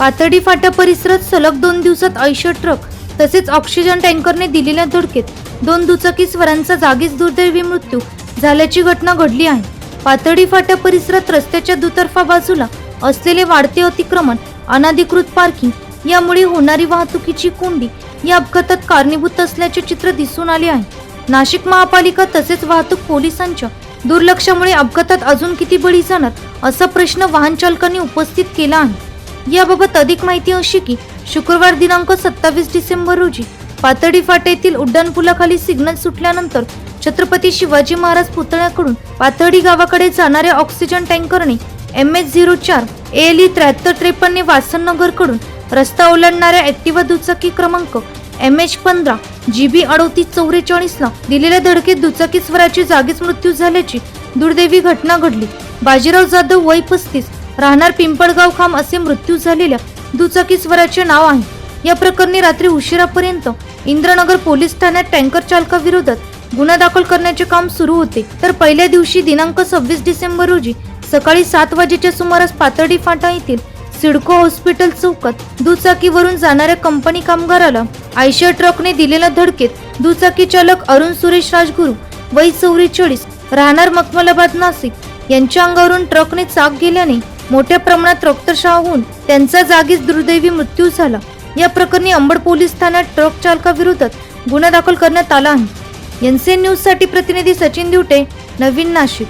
पाथर्डी फाटा परिसरात सलग दोन दिवसात ऐंशी ट्रक तसेच ऑक्सिजन टँकरने दिलेल्या धडकेत दोन दुचाकी स्वरांचा जागीच दुर्दैवी मृत्यू झाल्याची घटना घडली आहे. पाथर्डी फाटा परिसरात रस्त्याच्या दुतर्फा बाजूला असलेले वाढते अतिक्रमण अनधिकृत पार्किंग यामुळे होणारी वाहतुकीची कोंडी या अपघातात कारणीभूत असल्याचे चित्र दिसून आले आहे. नाशिक महापालिका तसेच वाहतूक पोलिसांच्या दुर्लक्षामुळे अपघातात अजून किती बळी जाणार असा प्रश्न वाहन चालकांनी उपस्थित केला आहे. याबाबत अधिक माहिती अशी की शुक्रवार दिनांक सत्तावीस डिसेंबर रोजी पातळी फाट्यातील येथील उड्डाणपुलाखाली सिग्नल सुटल्यानंतर छत्रपती शिवाजी महाराज पुतळ्याकडून पातळी गावाकडे जाणाऱ्या ऑक्सिजन टँकरने एम एच झिरो चार एल ई त्र्याहत्तर त्रेपन्न वासननगरकडून रस्ता ओलांडणाऱ्या ॲक्टिवा दुचाकी क्रमांक एम एच पंधरा जी बी अडोतीस चौवेचाळीसला दिलेल्या धडकेत दुचाकी स्वराची जागीच मृत्यू झाल्याची दुर्दैवी घटना घडली. बाजीराव जाधव वय पस्तीस राहणार पिंपळगाव खाम असे मृत्यू झालेल्या दुचाकी स्वराचे नाव आहे. या प्रकरणी रात्री उशिरापर्यंत इंद्रनगर पोलीस ठाण्यात टँकर चालकाविरोधात गुन्हा दाखल करण्याचे काम सुरू होते. तर पहिल्या दिवशी दिनांक सव्वीस डिसेंबर रोजी सकाळी सात वाजेच्या सुमारास पातळी फाटा येथील सिडको हॉस्पिटल चौकात दुचाकीवरून जाणाऱ्या कंपनी कामगाराला आयशर ट्रकने दिलेल्या धडकेत दुचाकी चालक अरुण सुरेश राजगुरू वय चौवेचाळीस राहणार मखमलाबाद नाशिक यांच्या अंगावरून ट्रकने चाक गेल्याने मोठ्या प्रमाणात रक्तशाह होऊन त्यांचा जागीच दुर्दैवी मृत्यू झाला. या प्रकरणी अंबड पोलीस ठाण्यात ट्रक चालकाविरोधात गुन्हा दाखल करण्यात आला आहे. एनसीएन न्यूजसाठी प्रतिनिधी सचिन दिवटे नवीन नाशिक.